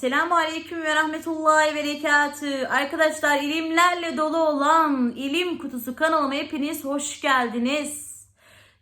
Selamun Aleyküm ve Rahmetullahi ve Berekatü. Arkadaşlar ilimlerle dolu olan ilim kutusu kanalıma hepiniz hoş geldiniz.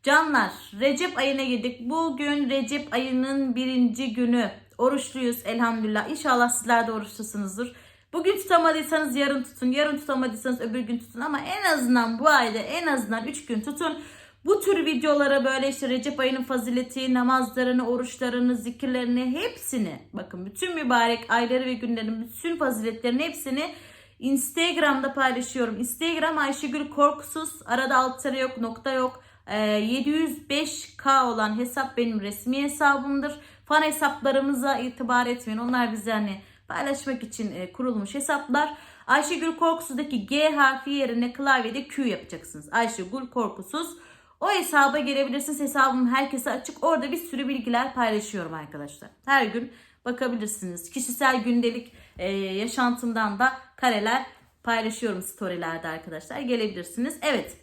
Canlar Recep ayına girdik. Bugün Recep ayının birinci günü. Oruçluyuz elhamdülillah. İnşallah sizler de oruçlusunuzdur. Bugün tutamadıysanız yarın tutun. Yarın tutamadıysanız öbür gün tutun. Ama en azından bu ayda en azından 3 gün tutun. Bu tür videolara böyle işte Recep ayının fazileti, namazlarını, oruçlarını, zikirlerini hepsini bakın bütün mübarek ayları ve günlerin bütün faziletlerini hepsini Instagram'da paylaşıyorum. Instagram Ayşegül Korkusuz. Arada alt tere yok, nokta yok. Ee, 705k olan hesap benim resmi hesabımdır. Fan hesaplarımıza itibar etmeyin. Onlar bize hani paylaşmak için e, kurulmuş hesaplar. Ayşegül Korkusuz'daki G harfi yerine klavyede Q yapacaksınız. Ayşegül Korkusuz. O hesaba gelebilirsiniz. Hesabım herkese açık. Orada bir sürü bilgiler paylaşıyorum arkadaşlar. Her gün bakabilirsiniz. Kişisel gündelik e, yaşantımdan da kareler paylaşıyorum storylerde arkadaşlar. Gelebilirsiniz. Evet.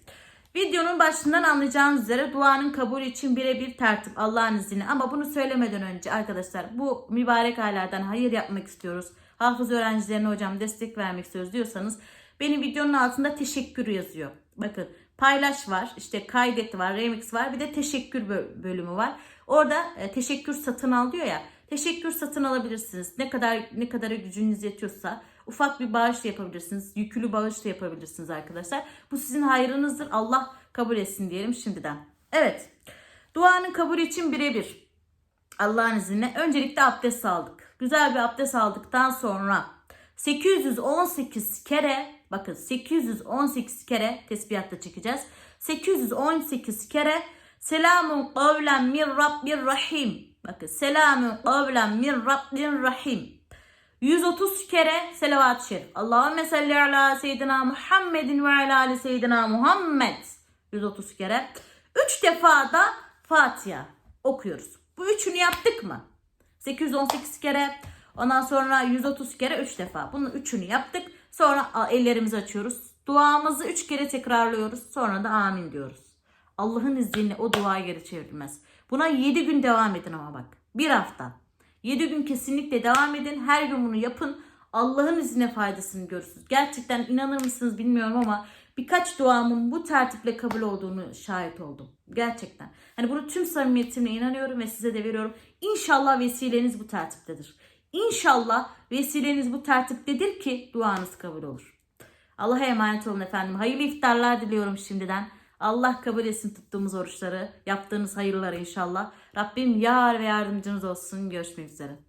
Videonun başından anlayacağınız üzere duanın kabul için birebir tertip Allah'ın izniyle. Ama bunu söylemeden önce arkadaşlar bu mübarek aylardan hayır yapmak istiyoruz. Hafız öğrencilerine hocam destek vermek istiyoruz diyorsanız benim videonun altında teşekkür yazıyor. Bakın paylaş var, işte kaydet var, remix var, bir de teşekkür bö- bölümü var. Orada e, teşekkür satın al diyor ya. Teşekkür satın alabilirsiniz. Ne kadar ne kadar gücünüz yetiyorsa ufak bir bağış da yapabilirsiniz. Yüklü bağış da yapabilirsiniz arkadaşlar. Bu sizin hayrınızdır. Allah kabul etsin diyelim şimdiden. Evet. Duanın kabul için birebir. Allah'ın izniyle öncelikle abdest aldık. Güzel bir abdest aldıktan sonra 818 kere bakın 818 kere tesbihatta çekeceğiz. 818 kere selamun kavlen min rabbir rahim. Bakın selamun kavlen min rabbir rahim. 130 kere selavat-ı şerif. Allahümme salli ala seyyidina Muhammedin ve ala ali seyyidina Muhammed. 130 kere. 3 defa da Fatiha okuyoruz. Bu üçünü yaptık mı? 818 kere. Ondan sonra 130 kere 3 defa. Bunun üçünü yaptık. Sonra ellerimizi açıyoruz. Duamızı 3 kere tekrarlıyoruz. Sonra da amin diyoruz. Allah'ın izniyle o dua geri çevrilmez. Buna 7 gün devam edin ama bak. Bir hafta. 7 gün kesinlikle devam edin. Her gün bunu yapın. Allah'ın izniyle faydasını görürsünüz. Gerçekten inanır mısınız bilmiyorum ama birkaç duamın bu tertiple kabul olduğunu şahit oldum. Gerçekten. Hani bunu tüm samimiyetimle inanıyorum ve size de veriyorum. İnşallah vesileniz bu tertiptedir. İnşallah vesileniz bu tertiptedir ki duanız kabul olur. Allah'a emanet olun efendim. Hayırlı iftarlar diliyorum şimdiden. Allah kabul etsin tuttuğumuz oruçları, yaptığınız hayırları inşallah. Rabbim yar ve yardımcınız olsun. Görüşmek üzere.